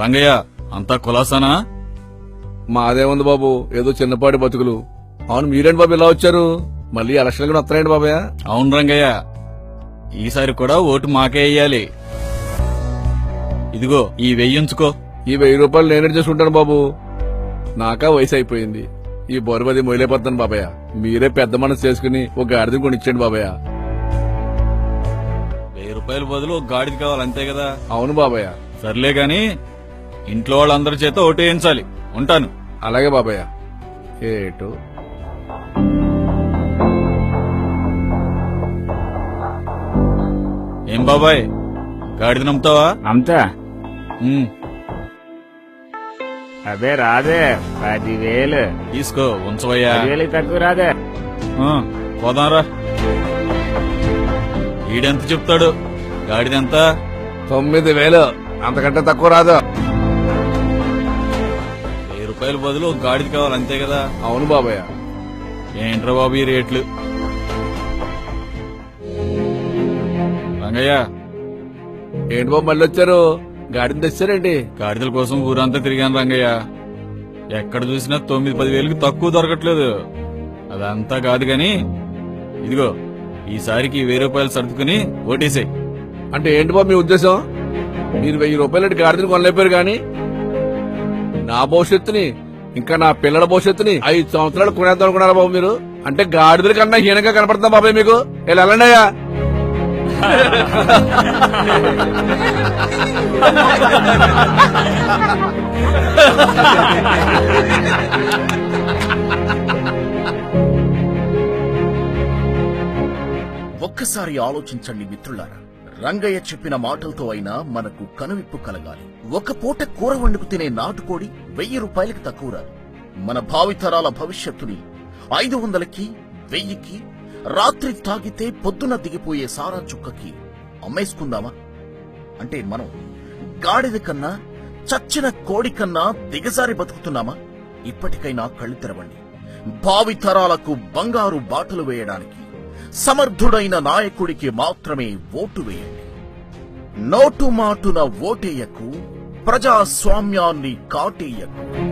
రంగయ్య అంతా కులాసానా మాదేముంది బాబు. ఏదో చిన్నపాటి బతుకులు. అవును మీరేంటి బాబు ఇలా వచ్చారు? మళ్ళీ ఎలక్షన్ కూడా వస్తారండి బాబయ్య. అవును రంగయ్య. ఈసారి కూడా ఓటు మాకే వేయాలి. ఇదిగో ఈ వెయ్యించుకో ఈ వెయ్యి రూపాయలు నేనే చేసుకుంటాను బాబు. నాకా వయసు అయిపోయింది. ఈ బొరబది మొయలేపోతాను బాబయ్య. మీరే పెద్ద మనసు చేసుకుని ఒక గాడిద కొనిచ్చేయండి బాబయ్య. వెయ్యి రూపాయల బదులు ఒక గాడిది కావాలి అంతే కదా? అవును బాబయ్య. సర్లే గాని ఇంట్లో వాళ్ళందరి చేత ఓటు వేయించాలి ఉంటాను. అలాగే బాబయ్య. ఏటు? ఏం బాబాయ్? గాడిద నమ్ముతావా? అంతా అదే రాదే పదివేలు. తీసుకో ఉంచవయ్యా. పదివేలు తక్కువ రాదే. పోదాంరా ఈడెంత చెప్తాడు? గాడిదెంత? తొమ్మిది వేలు. అంతకంటే తక్కువ రాదు. రూపాయల బదులు గాడిద కావాలి అంతే కదా? అవును బాబయ్య. ఏంట్రా బాబు ఈ రేట్లు? రంగయ్య. ఏంటి బాబు మళ్ళీ వచ్చారు? గాడిద తెచ్చారేంటి? గాడిదల కోసం ఊరంతా తిరిగాను రంగయ్య. ఎక్కడ చూసినా తొమ్మిది పది వేలకు తక్కువ దొరకట్లేదు. అదంతా కాదు గాని ఇదిగో ఈసారికి వెయ్యి రూపాయలు సర్దుకుని ఓటేసాయి. అంటే ఏంటి బాబు మీ ఉద్దేశం? మీరు వెయ్యి రూపాయలు గాడిదని కొనలేపారు కానీ నా భవిష్యత్తుని ఇంకా నా పిల్లల భవిష్యత్తుని ఐదు సంవత్సరాలు కొనేద్దాం అనుకున్నారా బాబు మీరు? అంటే గాడిదల కన్నా హీనంగా కనపడుతుందా బాబాయ్ మీకు? ఇలా వెళ్ళండి ఒక్కసారి ఆలోచించండి మిత్రులారా. రంగయ్య చెప్పిన మాటలతో అయినా మనకు కనువిప్పు కలగాలి. ఒక పూట కూర వండుకు తినే నాటుకోడి వెయ్యి రూపాయలకు తక్కువ రాదు. మన భావితరాల భవిష్యత్తుని ఐదు వందలకి వెయ్యికి రాత్రి తాగితే పొద్దున దిగిపోయే సారా చుక్కకి అమ్మేసుకుందామా? అంటే మనం గాడిద కన్నా చచ్చిన కోడి కన్నా దిగజారి బతుకుతున్నామా? ఇప్పటికైనా కళ్ళు తెరవండి. భావితరాలకు బంగారు బాటలు వేయడానికి సమర్థుడైన నాయకుడికి మాత్రమే ఓటు వేయండి. నోటు మాటున ఓటేయకు ప్రజాస్వామ్యాన్ని కాటేయకు.